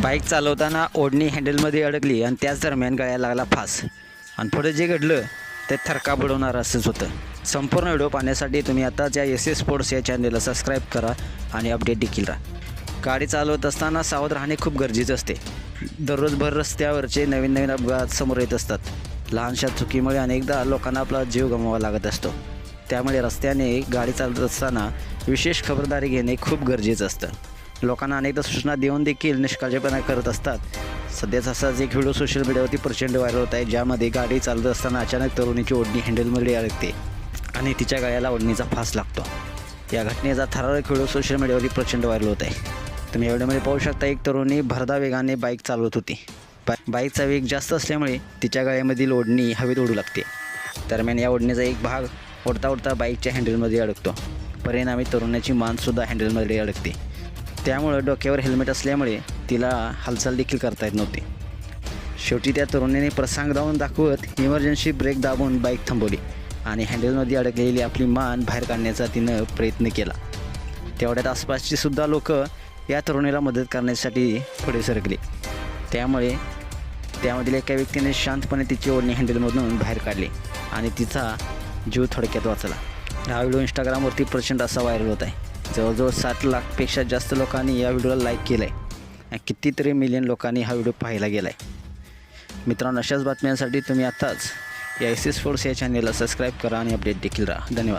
Bike चालवताना ओढणी हँडलमध्ये अडकली आणि त्याच दरम्यान गळ्याला लागला फास. आणि पुढे जे घडलं ते थरका बुडवणार असंच होतं. संपूर्ण व्हिडिओ पाहण्यासाठी तुम्ही आताच या एस एस स्पोर्ट्स या चॅनलला सबस्क्राईब करा आणि अपडेट देखील राहा. गाडी चालवत असताना सावध राहणे खूप गरजेचं असते. दररोज भर रस्त्यावरचे नवीन नवीन अपघात समोर येत असतात. लहानशा चुकीमुळे अनेकदा लोकांना आपला जीव गमवावा लागत असतो. त्यामुळे रस्त्याने गाडी चालवत असताना विशेष खबरदारी घेणे खूप गरजेचं असतं. लोकांना अनेकदा सूचना देऊन देखील निष्काळजीपणा करत असतात. सध्याच असाच एक व्हिडिओ सोशल मीडियावरती प्रचंड व्हायरल होत आहे ज्यामध्ये गाडी चालत असताना अचानक तरुणीची ओढणी हँडलमध्ये अडकते आणि तिच्या गळ्याला ओढणीचा फास लागतो. या घटनेचा थरारक व्हिडिओ सोशल मीडियावरती प्रचंड व्हायरल होत आहे. तुम्ही या व्हिडिओमध्ये पाहू शकता एक तरुणी भरदा वेगाने बाईक चालवत होती. बा बाईकचा वेग जास्त असल्यामुळे तिच्या गळ्यामधील ओढणी हवेत उडू लागते. दरम्यान या ओढणीचा एक भाग ओढता ओढता बाईकच्या हँडलमध्ये अडकतो. परिणामी तरुणाची मानसुद्धा हँडलमध्ये अडकते. त्यामुळं डोक्यावर हेल्मेट असल्यामुळे तिला हालचाल देखील करता येत नव्हती. शेवटी त्या तरुणीने प्रसंग दावून दाखवत इमर्जन्सी ब्रेक दाबून बाईक थांबवली आणि हँडलमध्ये अडकलेली आपली मान बाहेर काढण्याचा तिनं प्रयत्न केला. तेवढ्यात आसपासची सुद्धा लोक या तरुणीला मदत करण्यासाठी पुढे सरकले. त्यामुळे त्यामधील एका व्यक्तीने शांतपणे तिची ओढणी हँडलमधून बाहेर काढली आणि तिचा जीव थोडक्यात वाचला. हा व्हिडिओ इंस्टाग्रामवरती प्रचंड असा व्हायरल होत आहे. जवळजवळ सात लाखपेक्षा जास्त लोकांनी या व्हिडिओला लाईक केलं आहे कितीतरी मिलियन लोकांनी हा व्हिडिओ पाहायला गेला आहे मित्रांनो अशाच बातम्यांसाठी तुम्ही आत्ताच या एस एस फोर्स या चॅनेलला सबस्क्राईब करा आणि अपडेट देखील राहा. धन्यवाद.